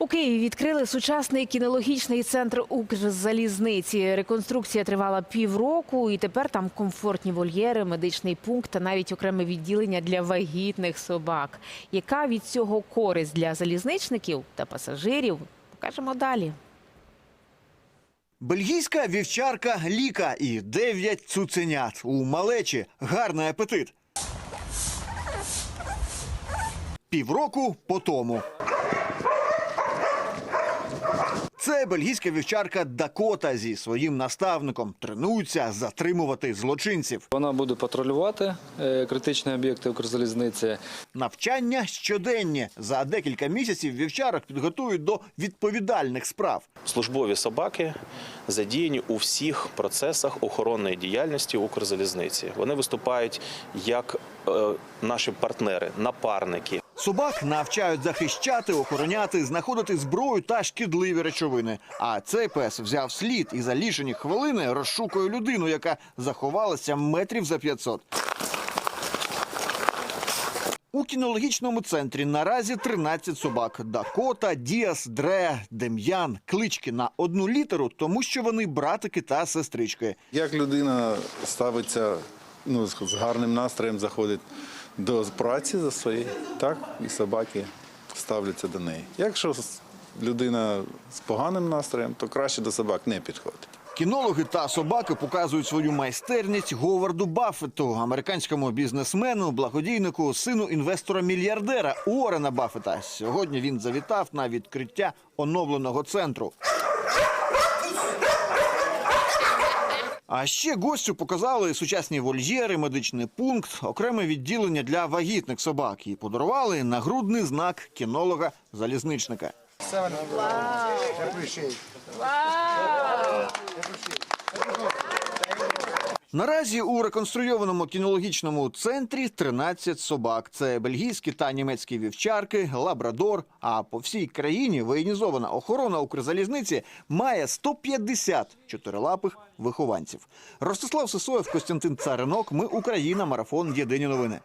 У Києві відкрили сучасний кінологічний центр Укрзалізниці. Реконструкція тривала півроку, і тепер там комфортні вольєри, медичний пункт та навіть окреме відділення для вагітних собак. Яка від цього користь для залізничників та пасажирів? Покажемо далі. Бельгійська вівчарка Ліка і дев'ять цуценят у малечі. Гарний апетит. Півроку по тому. Це бельгійська вівчарка Дакота зі своїм наставником тренуються затримувати злочинців. Вона буде патрулювати е, критичні об'єкти Укрзалізниці. Навчання щоденні. За декілька місяців вівчарок підготують до відповідальних справ. Службові собаки задіяні у всіх процесах охоронної діяльності Укрзалізниці. Вони виступають як е, наші партнери, напарники. Собак навчають захищати, охороняти, знаходити зброю та шкідливі речовини. А цей пес взяв слід і за лічені хвилини розшукує людину, яка заховалася метрів за 500. У кінологічному центрі наразі 13 собак: Дакота, Діас, Дре, Дем'ян, клички на одну літеру, тому що вони братики та сестрички. Як людина ставиться ну, з гарним настроєм, заходить до праці за своєю, так і собаки ставляться до неї. Якщо людина з поганим настроєм, то краще до собак не підходить. Кінологи та собаки показують свою майстерність Говарду Баффету, американському бізнесмену, благодійнику, сину інвестора-мільярдера Уоррена Баффета. Сьогодні він завітав на відкриття оновленого центру. А ще гостю показали сучасні вольєри, медичний пункт, окреме відділення для вагітних собак. І подарували нагрудний знак кінолога-залізничника. Наразі у реконструйованому кінологічному центрі 13 собак. Це бельгійські та німецькі вівчарки, лабрадор. А по всій країні воєнізована охорона Укрзалізниці має 150 чотирилапих вихованців. Ростислав Сисоєв, Костянтин Царинок. Ми Україна. Марафон. Єдині новини.